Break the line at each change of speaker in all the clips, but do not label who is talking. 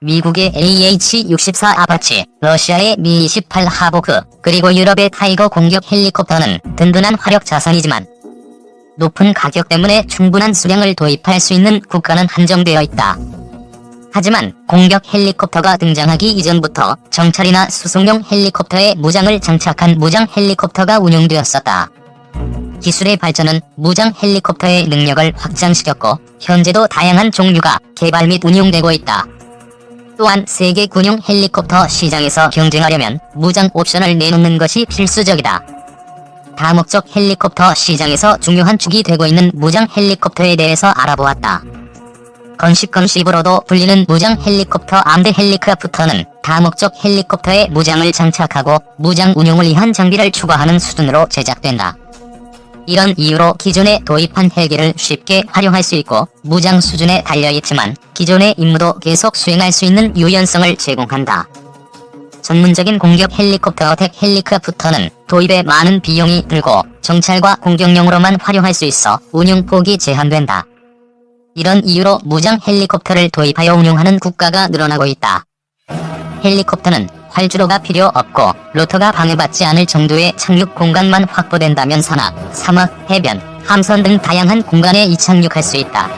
미국의 AH-64 아파치, 러시아의 미-28 하보크, 그리고 유럽의 타이거 공격 헬리콥터는 든든한 화력 자산이지만 높은 가격 때문에 충분한 수량을 도입할 수 있는 국가는 한정되어 있다. 하지만 공격 헬리콥터가 등장하기 이전부터 정찰이나 수송용 헬리콥터에 무장을 장착한 무장 헬리콥터가 운용되었었다. 기술의 발전은 무장 헬리콥터의 능력을 확장시켰고 현재도 다양한 종류가 개발 및 운용되고 있다. 또한 세계 군용 헬리콥터 시장에서 경쟁하려면 무장 옵션을 내놓는 것이 필수적이다. 다목적 헬리콥터 시장에서 중요한 축이 되고 있는 무장 헬리콥터에 대해서 알아보았다. 건식 건식으로도 불리는 무장 헬리콥터 암대 헬리크라프터는 다목적 헬리콥터에 무장을 장착하고 무장 운용을 위한 장비를 추가하는 수준으로 제작된다. 이런 이유로 기존에 도입한 헬기를 쉽게 활용할 수 있고 무장 수준에 달려있지만 기존의 임무도 계속 수행할 수 있는 유연성을 제공한다. 전문적인 공격 헬리콥터 덱 헬리크라프터는 도입에 많은 비용이 들고 정찰과 공격용으로만 활용할 수 있어 운용 폭이 제한된다. 이런 이유로 무장 헬리콥터를 도입하여 운용하는 국가가 늘어나고 있다. 헬리콥터는 활주로가 필요 없고 로터가 방해받지 않을 정도의 착륙 공간만 확보된다면 산악, 사막, 해변, 함선 등 다양한 공간에 이착륙할 수 있다.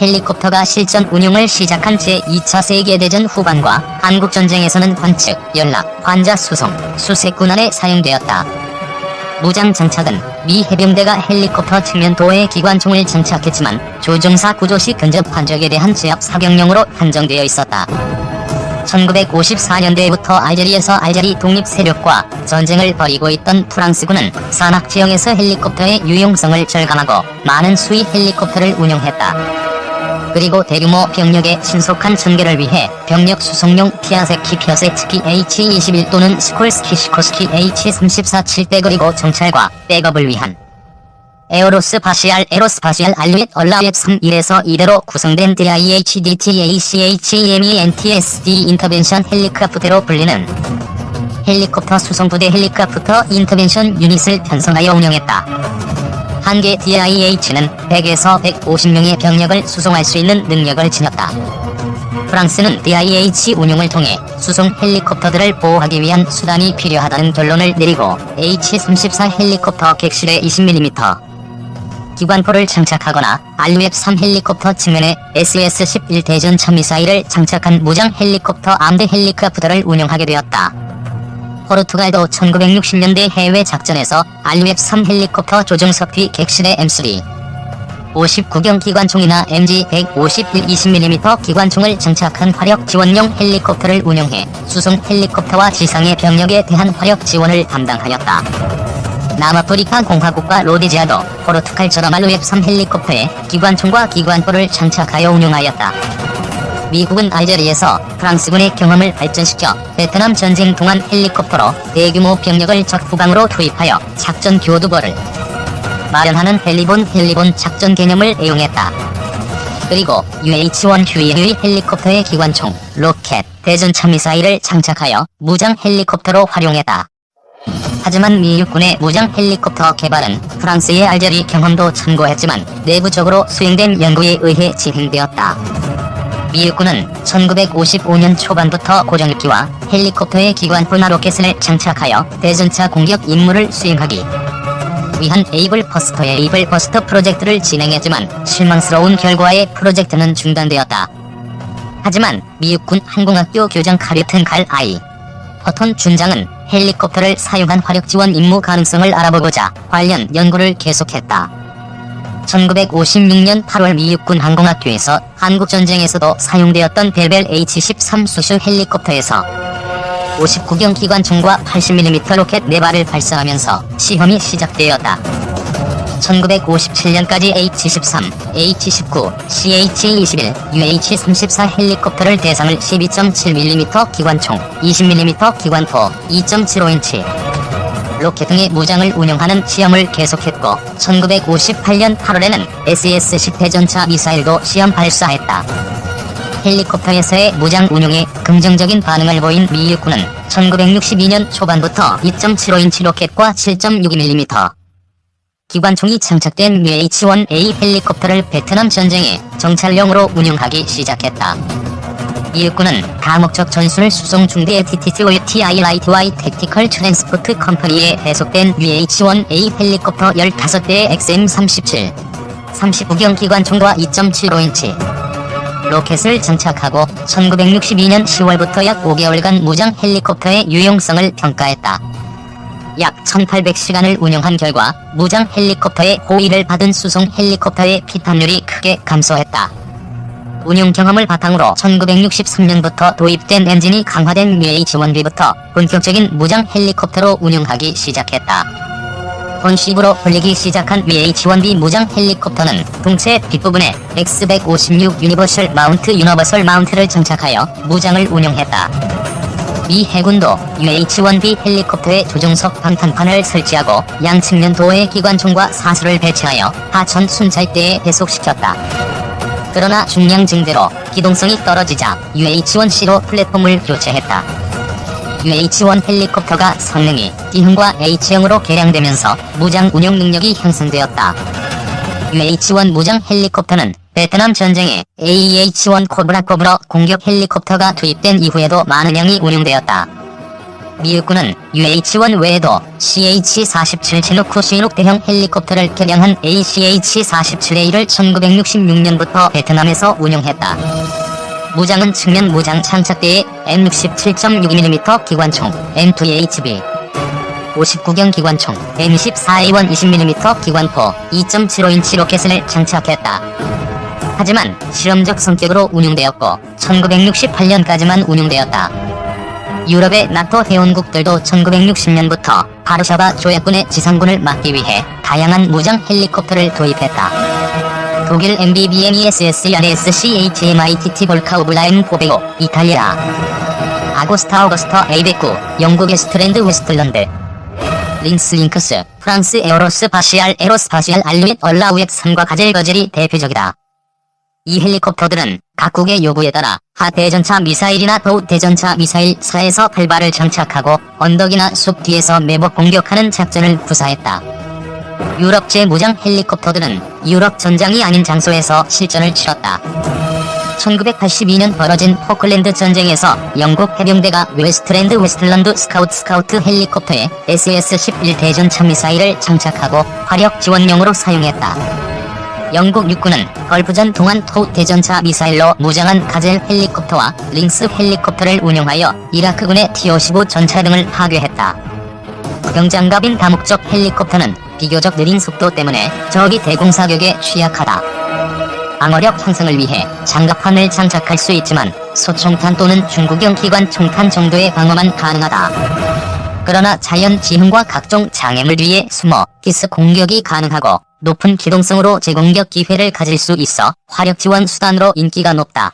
헬리콥터가 실전 운용을 시작한 제2차 세계대전 후반과 한국전쟁에서는 관측, 연락, 환자 수송, 수색군 안에 사용되었다. 무장 장착은 미 해병대가 헬리콥터 측면 도에 기관총을 장착했지만 조종사 구조 시 근접 환적에 대한 제압 사격용으로 한정되어 있었다. 1954년대부터 알제리에서 알제리 독립 세력과 전쟁을 벌이고 있던 프랑스군은 산악 지형에서 헬리콥터의 유용성을 절감하고 많은 수위 헬리콥터를 운용했다. 그리고 대규모 병력의 신속한 전개를 위해 병력 수송용 피아세키 피어세츠키 H-21 또는 스콜스키 시코스키 H-34 7대 그리고 정찰과 백업을 위한 에어로스 파시알 에로스파시알 알루엣 얼라웹 3-1에서 2대로 구성된 DIHDTACHEMENTSD 인터벤션 헬리크라프트로 불리는 헬리콥터 수송부대 헬리크라프터 인터벤션 유닛을 편성하여 운영했다. 한 개 DIH는 100에서 150명의 병력을 수송할 수 있는 능력을 지녔다. 프랑스는 DIH 운용을 통해 수송 헬리콥터들을 보호하기 위한 수단이 필요하다는 결론을 내리고 H-34 헬리콥터 객실에 20mm 기관포를 장착하거나 알루옙 3 헬리콥터 측면에 SS-11 대전차 미사일을 장착한 무장 헬리콥터 암대 헬리크라프터를 운용하게 되었다. 포르투갈도 1960년대 해외 작전에서 알루옙 3 헬리콥터 조종석 뒤 객실의 M3 59경 기관총이나 MG-151 20mm 기관총을 장착한 화력 지원용 헬리콥터를 운용해 수송 헬리콥터와 지상의 병력에 대한 화력 지원을 담당하였다. 남아프리카 공화국과 로데지아도 포르투갈처럼 알루옙 3 헬리콥터에 기관총과 기관포를 장착하여 운용하였다. 미국은 알제리에서 프랑스군의 경험을 발전시켜 베트남 전쟁 동안 헬리콥터로 대규모 병력을 적 후방으로 투입하여 작전 교두보를 마련하는 헬리본 헬리본 작전 개념을 애용했다. 그리고 UH-1 휴이 헬리콥터의 기관총, 로켓, 대전차 미사일을 장착하여 무장 헬리콥터로 활용했다. 하지만 미 육군의 무장 헬리콥터 개발은 프랑스의 알제리 경험도 참고했지만 내부적으로 수행된 연구에 의해 진행되었다. 미 육군은 1955년 초반부터 고정익기와 헬리콥터의 기관포나 로켓을 장착하여 대전차 공격 임무를 수행하기 위한 에이블 버스터의 에이블 버스터 프로젝트를 진행했지만 실망스러운 결과에 프로젝트는 중단되었다. 하지만 미육군 항공학교 교장 카리튼 칼 아이 허톤 준장은 헬리콥터를 사용한 화력 지원 임무 가능성을 알아보고자 관련 연구를 계속했다. 1956년 8월 미육군 항공학교에서 한국전쟁에서도 사용되었던 벨벨 H-13 수슈 헬리콥터에서 59경 기관총과 80mm 로켓 4발을 발사하면서 시험이 시작되었다. 1957년까지 H-13, H-19, CH-21, UH-34 헬리콥터를 대상을 12.7mm 기관총, 20mm 기관포, 2.75인치 로켓 등의 무장을 운영하는 시험을 계속했고 1958년 8월에는 SES-10 대전차 미사일도 시험 발사했다. 헬리콥터에서의 무장 운용에 긍정적인 반응을 보인 미 육군은 1962년 초반부터 2.75인치 로켓과 7.62mm 기관총이 장착된 UH-1A 헬리콥터를 베트남 전쟁에 정찰용으로 운용하기 시작했다. 미국군은 다목적 전술 수송 중대의 TTT-TI 라이트와이 택티컬 트랜스포트 컴퍼니에 배속된 UH-1A 헬리콥터 15대의 XM-37, 39경 기관총과 2.75인치 로켓을 장착하고 1962년 10월부터 약 5개월간 무장 헬리콥터의 유용성을 평가했다. 약 1800시간을 운영한 결과 무장 헬리콥터의 호의를 받은 수송 헬리콥터의 피탄율이 크게 감소했다. 운용 경험을 바탕으로 1963년부터 도입된 엔진이 강화된 UH-1B부터 본격적인 무장 헬리콥터로 운용하기 시작했다. 본식으로 불리기 시작한 UH-1B 무장 헬리콥터는 동체 뒷부분에 X-156 유니버설 마운트 유니버설 마운트를 장착하여 무장을 운용했다. 미 해군도 UH-1B 헬리콥터에 조종석 방탄판을 설치하고 양측면 도에 기관총과 사수를 배치하여 하천 순찰대에 배속시켰다. 그러나 중량 증대로 기동성이 떨어지자 UH-1C로 플랫폼을 교체했다. UH-1 헬리콥터가 성능이 D형과 H형으로 개량되면서 무장 운용 능력이 향상되었다. UH-1 무장 헬리콥터는 베트남 전쟁에 AH-1 코브라급으로 공격 헬리콥터가 투입된 이후에도 많은 양이 운용되었다. 미국군은 UH-1 외에도 CH-47 치누크 시누크 대형 헬리콥터를 개량한 ACH-47A를 1966년부터 베트남에서 운용했다. 무장은 측면 무장 장착대에 M67.62mm 기관총, M2HB, 59경 기관총, M14A1 20mm 기관포, 2.75인치 로켓을 장착했다. 하지만 실험적 성격으로 운용되었고 1968년까지만 운용되었다. 유럽의 나토 회원국들도 1960년부터 바르샤바 조약군의 지상군을 막기 위해 다양한 무장 헬리콥터를 도입했다. 독일 MBBMESS RS CHMITT 볼카 오블라임 포베오, 이탈리아 아고스타 오거스터 A109, 영국의 스트랜드 웨스틀런드 린스 링크스, 프랑스 에어로스 바시알 에로스파시알 알루엣 얼라우엣 3과 가젤 거젤이 대표적이다. 이 헬리콥터들은 각국의 요구에 따라 하대전차 미사일이나 도대전차 미사일 4에서 8발을 장착하고 언덕이나 숲 뒤에서 매복 공격하는 작전을 구사했다. 유럽 제 무장 헬리콥터들은 유럽 전장이 아닌 장소에서 실전을 치렀다. 1982년 벌어진 포클랜드 전쟁에서 영국 해병대가 웨스트랜드 웨스틀런드 스카우트 스카우트 헬리콥터에 SS-11 대전차 미사일을 장착하고 화력 지원용으로 사용했다. 영국 육군은 걸프전 동안 토 대전차 미사일로 무장한 가젤 헬리콥터와 링스 헬리콥터를 운용하여 이라크군의 T-55 전차 등을 파괴했다. 경장갑인 다목적 헬리콥터는 비교적 느린 속도 때문에 적이 대공사격에 취약하다. 방어력 향상을 위해 장갑판을 장착할 수 있지만 소총탄 또는 중구경 기관 총탄 정도의 방어만 가능하다. 그러나 자연 지형과 각종 장애물 위에 숨어 기스 공격이 가능하고 높은 기동성으로 재공격 기회를 가질 수 있어 화력 지원 수단으로 인기가 높다.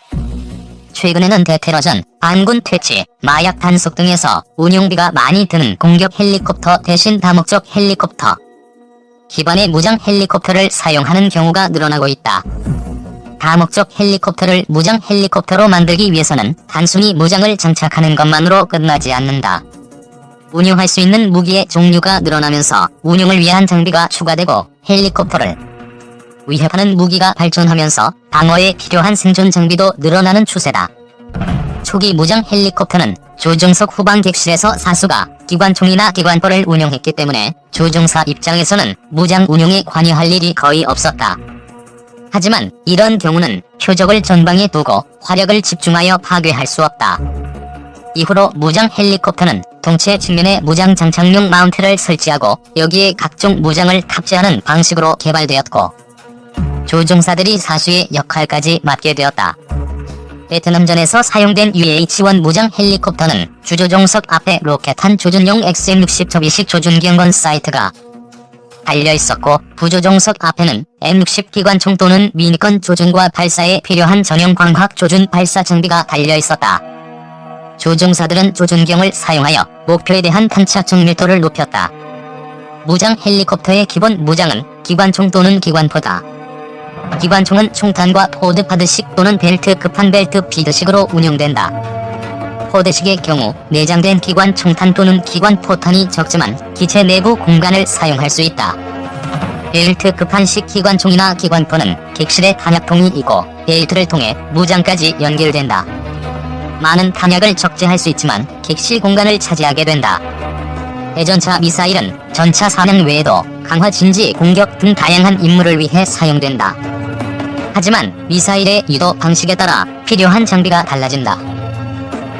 최근에는 대테러전, 반군 퇴치, 마약 단속 등에서 운용비가 많이 드는 공격 헬리콥터 대신 다목적 헬리콥터, 기반의 무장 헬리콥터를 사용하는 경우가 늘어나고 있다. 다목적 헬리콥터를 무장 헬리콥터로 만들기 위해서는 단순히 무장을 장착하는 것만으로 끝나지 않는다. 운용할 수 있는 무기의 종류가 늘어나면서 운용을 위한 장비가 추가되고 헬리콥터를 위협하는 무기가 발전하면서 방어에 필요한 생존 장비도 늘어나는 추세다. 초기 무장 헬리콥터는 조종석 후방 객실에서 사수가 기관총이나 기관포를 운용했기 때문에 조종사 입장에서는 무장 운용에 관여할 일이 거의 없었다. 하지만 이런 경우는 표적을 전방에 두고 화력을 집중하여 파괴할 수 없다. 이후로 무장 헬리콥터는 동체 측면에 무장 장착용 마운트를 설치하고 여기에 각종 무장을 탑재하는 방식으로 개발되었고 조종사들이 사수의 역할까지 맡게 되었다. 베트남전에서 사용된 UH-1 무장 헬리콥터는 주조종석 앞에 로켓한 조준용 XM60 접이식 조준기형건 사이트가 달려 있었고 부조종석 앞에는 M60 기관총 또는 미니건 조준과 발사에 필요한 전용 광학 조준 발사 장비가 달려 있었다. 조종사들은 조준경을 사용하여 목표에 대한 탄착 정밀도를 높였다. 무장 헬리콥터의 기본 무장은 기관총 또는 기관포다. 기관총은 총탄과 포드파드식 또는 벨트 급한 벨트 피드식으로 운용된다. 포드식의 경우 내장된 기관 총탄 또는 기관 포탄이 적지만 기체 내부 공간을 사용할 수 있다. 벨트 급한식 기관총이나 기관포는 객실에 탄약통이 있고 벨트를 통해 무장까지 연결된다. 많은 탄약을 적재할 수 있지만 객실 공간을 차지하게 된다. 대전차 미사일은 전차 사냥 외에도 강화 진지 공격 등 다양한 임무를 위해 사용된다. 하지만 미사일의 유도 방식에 따라 필요한 장비가 달라진다.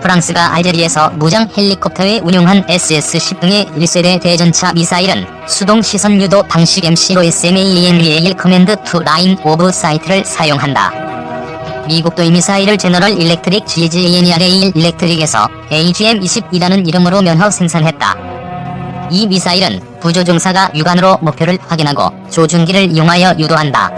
프랑스가 알제리에서 무장 헬리콥터에 운용한 SS-10 등의 1세대 대전차 미사일은 수동 시선 유도 방식 MCOSMAENVAL 커맨드 투 라인 오브 사이트를 사용한다. 미국도 이 미사일을 제너럴 일렉트릭 GGANRA1 일렉트릭에서 AGM-22라는 이름으로 면허 생산했다. 이 미사일은 부조종사가 육안으로 목표를 확인하고 조준기를 이용하여 유도한다.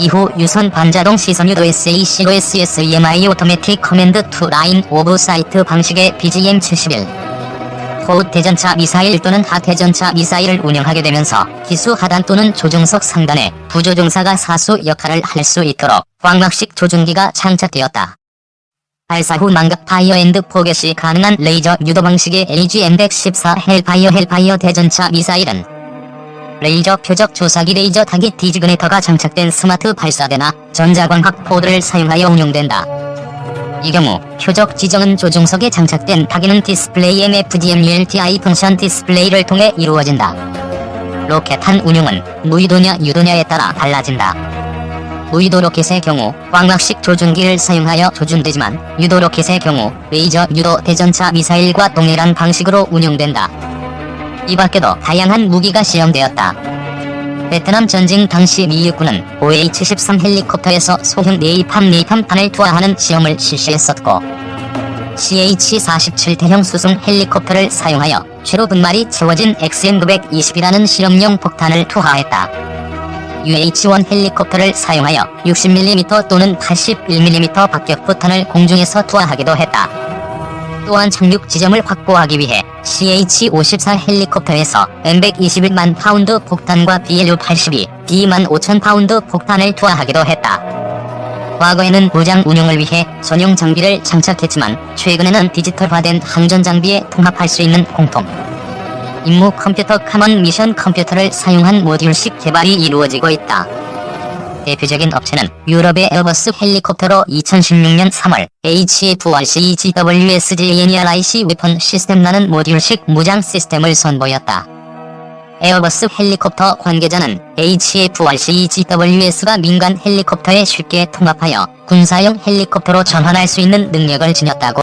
이후 유선 반자동 시선 유도 SACOSS EMI 오토매틱 커맨드 투 라인 오브 사이트 방식의 BGM-71 호우 대전차 미사일 또는 하대전차 미사일을 운영하게 되면서 기수 하단 또는 조종석 상단에 부조종사가 사수 역할을 할 수 있도록 광각식 조준기가 장착되었다. 발사 후 망각 파이어 앤드 포겟이 가능한 레이저 유도 방식의 AGM-114 헬파이어 헬파이어 대전차 미사일은 레이저 표적 조사기 레이저 타깃 디지그네터가 장착된 스마트 발사대나 전자광학 포드를 사용하여 운용된다. 이 경우 표적 지정은 조종석에 장착된 타깃은 디스플레이 MFDM ULTI 펑션 디스플레이를 통해 이루어진다. 로켓한 운용은 무유도냐 유도냐에 따라 달라진다. 무유도 로켓의 경우 광학식 조준기를 사용하여 조준되지만 유도 로켓의 경우 레이저 유도 대전차 미사일과 동일한 방식으로 운용된다. 이 밖에도 다양한 무기가 시험되었다. 베트남 전쟁 당시 미 육군은 OH-13 헬리콥터에서 소형 네이팜 네이팜탄을 투하하는 시험을 실시했었고 CH-47 대형 수송 헬리콥터를 사용하여 최로 분말이 채워진 XM920이라는 실험용 폭탄을 투하했다. UH-1 헬리콥터를 사용하여 60mm 또는 81mm 박격 포탄을 공중에서 투하하기도 했다. 또한 착륙 지점을 확보하기 위해 CH-54 헬리콥터에서 M121만 파운드 폭탄과 BLU-82, B2만 5천 파운드 폭탄을 투하하기도 했다. 과거에는 무장 운용을 위해 전용 장비를 장착했지만 최근에는 디지털화된 항전 장비에 통합할 수 있는 공통 임무 컴퓨터 카먼 미션 컴퓨터를 사용한 모듈식 개발이 이루어지고 있다. 대표적인 업체는 유럽의 에어버스 헬리콥터로 2016년 3월 HF-RCGWSJNERIC 웨펀 시스템라는 모듈식 무장 시스템을 선보였다. 에어버스 헬리콥터 관계자는 HF-RCGWS가 민간 헬리콥터에 쉽게 통합하여 군사용 헬리콥터로 전환할 수 있는 능력을 지녔다고